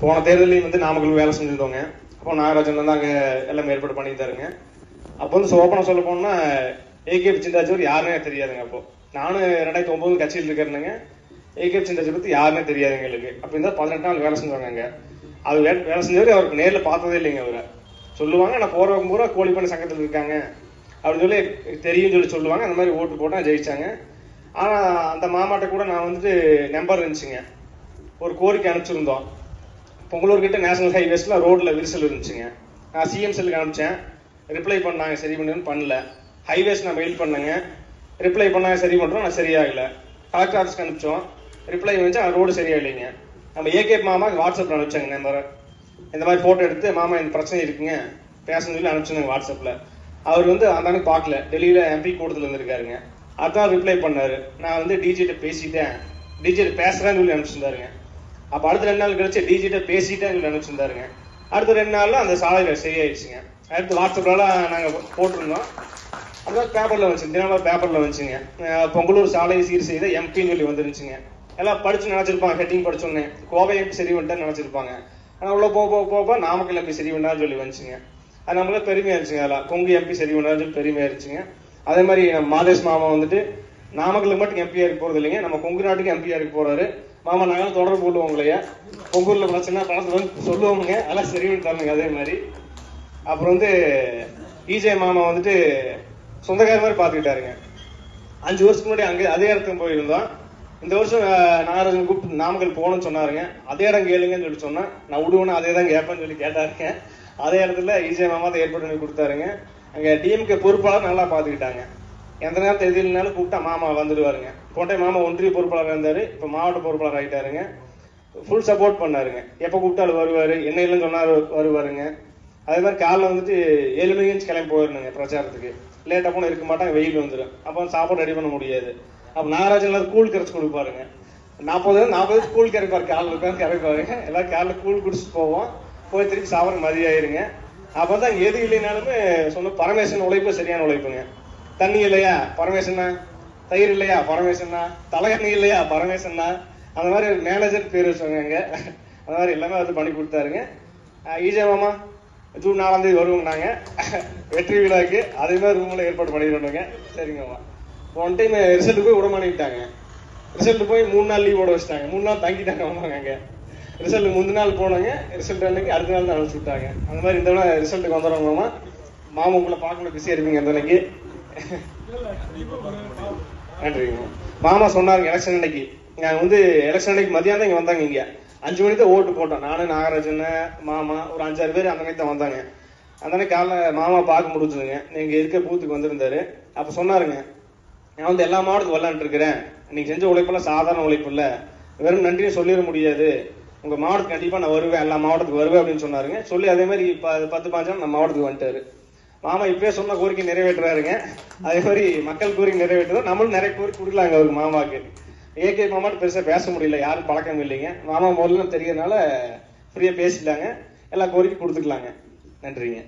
போன தேர்தலையும் வந்து நாமக்கல் வேலை செஞ்சிருந்தோங்க அப்போ நாகராஜன் வந்து அங்கே எல்லாம் ஏற்பாடு பண்ணியிருந்தாருங்க அப்போ வந்து சோப்பனம் சொல்ல போனோம்னா ஏகே சிந்தாச்சவர் யாருமே தெரியாதுங்க அப்போ. நானும் ரெண்டாயிரத்தி ஒன்பது கட்சியில் இருக்கிறேனுங்க ஏகே சிந்தாச்சர் பற்றி யாருமே தெரியாது எங்களுக்கு. அப்போ இருந்தால் பதினெட்டு நாள் வேலை செஞ்சாங்க அங்கே. அது வேலை செஞ்சவர் அவருக்கு நேரில் பார்த்ததே இல்லைங்க அவரை. சொல்லுவாங்க நான் போகிறவங்க பூரா கோழிப்பண்ணி சங்கத்தில் இருக்காங்க. அப்படின்னு சொல்லி தெரியும் சொல்லி சொல்லுவாங்க. அந்த மாதிரி ஓட்டு போட்டால் ஜெயிச்சாங்க. ஆனால் அந்த மாமாட்ட கூட நான் வந்துட்டு நம்பர் இருந்துச்சுங்க. ஒரு கோரிக்கை அனுப்பிச்சிருந்தோம். பொங்கலூர் கிட்ட நேஷனல் ஹைவேஸ்ல ரோட்ல விரிசல் இருந்துச்சுங்க. நான் சிஎம்சியிலுக்கு அனுப்பிச்சேன். ரிப்ளை பண்ணாங்க சரி பண்ணுன்னு பண்ணல. ஹைவேஸ் நான் மெயில் பண்ணேங்க. ரிப்ளை பண்ணாங்க சரி பண்றோம் நான் சரியாகல. கலெக்டர் ஆஃபீஸ்க்கு அனுப்பிச்சோம். ரிப்ளை வந்துச்சு ரோடு சரியாகலைங்க. நம்ம ஏகே மாமா வாட்ஸ்அப்ல அனுப்பிச்சாங்க நம்பர் இந்த மாதிரி போட்டோ எடுத்து மாமா இந்த பிரச்சனை இருக்குங்க. பேசணும்னு சொல்லி அனுப்பிச்சிருந்தாங்க வாட்ஸ்அப்ல அவர் வந்து அந்த அன்னைக்கு பார்க்கல. டெல்லியில எம்பி கூட்டத்தில் இருந்திருக்காருங்க அதான் ரிப்ளை பண்ணாரு. நான் வந்து டிஜிட்ட பேசிட்டேன். டிஜிட்ட பேசுறேன்னு சொல்லி அனுப்பிச்சிருந்தாருங்க. அப்ப அடுத்த ரெண்டு நாள் கழிச்சு டிஜிட்ட பேசிட்டு சொல்லி அனுப்பிச்சிருந்தாருங்க அடுத்த ரெண்டு நாள்ல அந்த சாலையில சரியாயிடுச்சுங்க. அடுத்து வாட்ஸ்அப்ல நாங்க போட்டிருந்தோம். அதான் பேப்பர்ல வந்துச்சு. தினமும் பேப்பர்ல வந்துச்சுங்க. பொங்கலூர் சாலை சீர் செய்த எம்பின்னு சொல்லி வந்துருந்துச்சுங்க எல்லாம் படிச்சு நினைச்சிருப்பாங்க. ஹெட்டிங் படிச்சோன்னே. கோவை எம்பி சரி வந்துட்டு நினைச்சிருப்பாங்க. ஆனா உள்ள போக போக போக போக நாமக்கல் எம்பி சரி பண்ணான்னு சொல்லி வந்துச்சுங்க. அது நம்மளுக்கு பெருமையா இருந்துச்சுங்க அதெல்லாம் கொங்கு எம்பி சரி பண்ணான்னு சொல்லி பெருமையா இருந்துச்சுங்க அதே மாதிரி மாதேஷ் மாமா வந்துட்டு நாமக்கலுக்கு மட்டும் எம்பியா இருக்க போறது இல்லைங்க நம்ம கொங்கு நாட்டுக்கு எம்பியா இருக்க போறாரு. மாமா நாங்களும் தொடர்பு கொள்வோம் உங்களைய பொங்கூரில் பிரச்சனை பணத்துல வந்து சொல்லுவோமுங்க. அதெல்லாம் சரி பண்ணி தரணுங்க அதே மாதிரி. அப்புறம் வந்து இஜே மாமா வந்துட்டு சொந்தக்கார மாதிரி பார்த்துக்கிட்டாருங்க அஞ்சு வருஷத்துக்கு முன்னாடி அங்கே அதே இடத்துக்கு போயிருந்தோம். இந்த வருஷம் நாகராஜன் கூப்பிட்டு நாமக்கல் போகணும்னு சொன்னாருங்க. அதே இடம் கேளுங்கன்னு சொல்லி சொன்னேன். நான் விடுவேன்னு அதே தான் கேட்பேன்னு சொல்லி கேட்டாருங்க. அதே இடத்துல இஜே மாமா தான் ஏற்பாடு பண்ணி கொடுத்தாருங்க. அங்கே டிஎம்கே பொறுப்பாளர் நல்லா பார்த்துக்கிட்டாங்க எந்த நேரம் தெரியலனாலும் கூப்பிட்டா மாமா வந்துடுவாருங்க. போட்டே மாமா ஒன்றிய பொறுப்பாளர் இருந்தாரு. இப்போ மாவட்ட பொறுப்பாளர் ஆகிட்டாருங்க ஃபுல் சப்போர்ட் பண்ணாருங்க. எப்போ கூப்பிட்டாலும் வருவாரு. என்ன இல்லைன்னு சொன்னார் வருவாருங்க. அதே மாதிரி காலைல வந்துட்டு ஏழு மணிக்கு கிளம்பி போயிடணுங்க பிரச்சாரத்துக்கு. லேட்டாக போன இருக்க மாட்டாங்க வெயில் வந்துடும் அப்போ சாப்பாடு ரெடி பண்ண முடியாது. அப்போ நாகராஜன் கூழ் கரைச்சி கொடுப்பாருங்க. நாற்பது நாற்பது கூழ் கரைப்பாரு. காலில் இருக்கான்னு கரைப்பாருங்க. எல்லாம் காலில் கூழ் குடிச்சிட்டு போவோம். போய் திருப்பி சாப்பிட மதியம் ஆயிருங்க அப்பதான் எது இல்லைனாலுமே சொன்ன பரமேசன் உழைப்பு சரியான உழைப்புங்க. தண்ணி இல்லையா? பரமேசன்னா தயிர் இல்லையா? பரமேசன்னா தலைகண்ணி இல்லையா? பரமேசன்னா அந்த மாதிரி மேனேஜர் பேர் வச்சாங்க அந்த மாதிரி எல்லாமே வந்து பண்ணி கொடுத்தாருங்க. ஈஜே மாமா ஜூன் நாலாம் தேதி வருவோம் நாங்கள் வெற்றி விழாக்கு. அதே மாதிரி ரூம்ல ஏற்பாடு பண்ணிடுவோங்க சரிங்கம்மா ஒன் டைம் ரிசல்ட் போய் விட மாட்டேங்கிட்டாங்க ரிசல்ட் போய் மூணு நாள் லீவ் ஓட வச்சிட்டாங்க. மூணு நாள் தங்கிட்டாங்க மாமாங்க. அங்க ரிசல்ட் முந்தின நாள் போனாங்க. ரிசல்ட் அன்னைக்கு அடுத்த நாள் தான் அனுப்பிச்சு விட்டாங்க. அந்த மாதிரி இந்த ரிசல்ட்டுக்கு வந்துடுறோம் மாமா. மாமா உங்களை பார்க்கணும் பிஸியாக இருப்பீங்க அந்த அன்னைக்கு. நன்றிங்க. மாமா சொன்னாங்க எலெக்ஷன் அன்னைக்கு. நாங்கள் வந்து எலெக்ஷன் அன்னைக்கு மதியானம் இங்கே வந்தாங்க இங்கே. அஞ்சு மணிக்கு தான் ஓட்டு போட்டோம். நானும் நாகராஜன் மாமா ஒரு அஞ்சாறு பேர் அந்த தான் வந்தாங்க. அந்த அன்னைக்கு காலைல மாமா பார்க்க முடிஞ்சுதுங்க. நீங்கள் இருக்க பூத்துக்கு வந்திருந்தாரு. அப்போ சொன்னாருங்க நான் வந்து எல்லா மாவட்டத்துக்கு வரலான்ட்டு இருக்கிறேன். நீங்கள் செஞ்ச உழைப்பெல்லாம் சாதாரண உழைப்பு இல்லை. வெறும் நன்றியும் சொல்லிட முடியாது. உங்கள் மாவட்டத்துக்கு கண்டிப்பாக நான் வருவேன். எல்லா மாவட்டத்துக்கு வருவேன் அப்படின்னு சொன்னாருங்க. சொல்லி அதே மாதிரி பத்து பாஞ்சு நம்ம மாவட்டத்துக்கு வந்துட்டாரு. மாமா இப்பயே சொன்ன கோரிக்கை நிறைவேற்றுறாருங்க. அதே மாதிரி மக்கள் கோரிக்கை நிறைவேற்றுறோம் நம்மளும் நிறைய கோரிக்கை கொடுக்கலாங்க அவருக்கு மாமாக்கு ஏகே மாமாட்டு பெருசாக பேச முடியல யாரும் பழக்கம் இல்லைங்க. மாமா முதல்ல தெரியறதுனால ஃப்ரீயாக பேசிட்டாங்க எல்லா கோரிக்கை கொடுத்துக்கலாங்க. நன்றிங்க.